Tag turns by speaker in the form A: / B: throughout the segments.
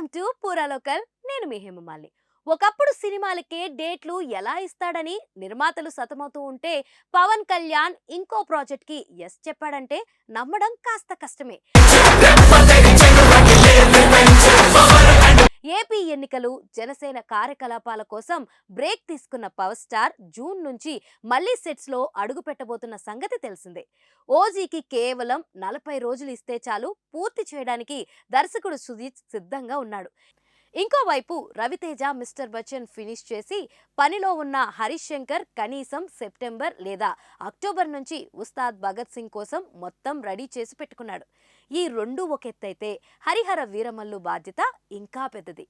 A: Welcome to పూరా local నేను మీ హేమమాలి ఒకప్పుడు సినిమాలకే డేట్లు ఎలా ఇస్తాడని నిర్మాతలు సతమవుతూ ఉంటే పవన్ కళ్యాణ్ ఇంకో ప్రాజెక్ట్కి ఎస్ చెప్పాడంటే నమ్మడం కాస్త కష్టమే. ఎన్నికలు జనసేన కార్యకలాపాల కోసం బ్రేక్ తీసుకున్న పవర్ స్టార్ జూన్ నుంచి మళ్ళీ సెట్స్లో అడుగు పెట్టబోతున్న సంగతి తెలిసిందే. ఓజీకి కేవలం నలభై రోజులు ఇస్తే చాలు పూర్తి చేయడానికి దర్శకుడు సుజిత్ సిద్ధంగా ఉన్నాడు. ఇంకోవైపు రవితేజ మిస్టర్ బచ్చన్ ఫినిష్ చేసి పనిలో ఉన్న హరీష్ శంకర్ కనీసం సెప్టెంబర్ లేదా అక్టోబర్ నుంచి ఉస్తాద్ భగత్ సింగ్ కోసం మొత్తం రెడీ చేసి పెట్టుకున్నాడు. ఈ రెండు ఒక ఎత్తైతే హరిహర వీరమల్లు బాధ్యత ఇంకా పెద్దది.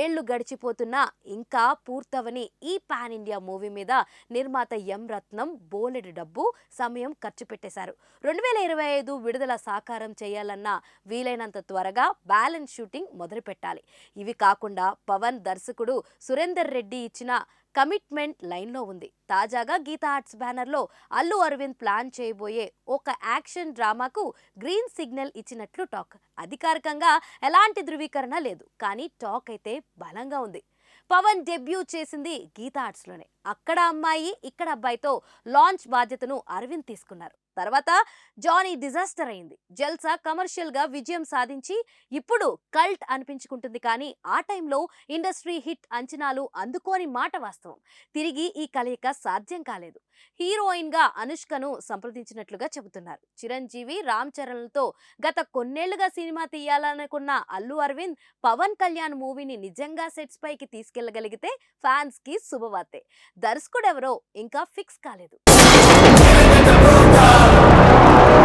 A: ఏళ్ళు గడిచిపోతున్నా ఇంకా పూర్తవని ఈ పాన్ ఇండియా మూవీ మీద నిర్మాత ఎం రత్నం బోలెడు డబ్బు సమయం ఖర్చు పెట్టేశారు. రెండు వేల ఇరవై ఐదు విడుదల సాకారం చేయాలన్నా వీలైనంత త్వరగా బ్యాలెన్స్ షూటింగ్ మొదలుపెట్టాలి. ఇవి కాకుండా పవన్ దర్శకుడు సురేందర్ రెడ్డి ఇచ్చిన కమిట్మెంట్ లైన్లో ఉంది. తాజాగా గీతా ఆర్ట్స్ బ్యానర్లో అల్లు అరవింద్ ప్లాన్ చేయబోయే ఒక యాక్షన్ డ్రామాకు గ్రీన్ సిగ్నల్ ఇచ్చినట్లు టాక్. అధికారికంగా ఎలాంటి ధృవీకరణ లేదు కానీ టాక్ అయితే బలంగా ఉంది. పవన్ డెబ్యూ చేసింది గీతా ఆర్ట్స్లోనే. అక్కడ అమ్మాయి ఇక్కడ అబ్బాయితో లాంచ్ బాధ్యతను అరవింద్ తీసుకున్నారు. తర్వాత జానీ డిజాస్టర్ అయింది. జల్సా కమర్షియల్గా విజయం సాధించి ఇప్పుడు కల్ట్ అనిపించుకుంటుంది కానీ ఆ టైంలో ఇండస్ట్రీ హిట్ అంచనాలు అందుకోని మాట వాస్తవం. తిరిగి ఈ కలయిక సాధ్యం కాలేదు. హీరోయిన్గా అనుష్కను సంప్రదించినట్లుగా చెబుతున్నారు. చిరంజీవి రామ్ చరణ్లతో గత కొన్నేళ్ళుగా సినిమా తీయాలనుకున్న అల్లు అరవింద్ పవన్ కళ్యాణ్ మూవీని నిజంగా సెట్స్ పైకి తీసుకెళ్ళగలిగితే ఫ్యాన్స్కి శుభవార్తే. దర్శకుడెవరో ఇంకా ఫిక్స్ కాలేదు.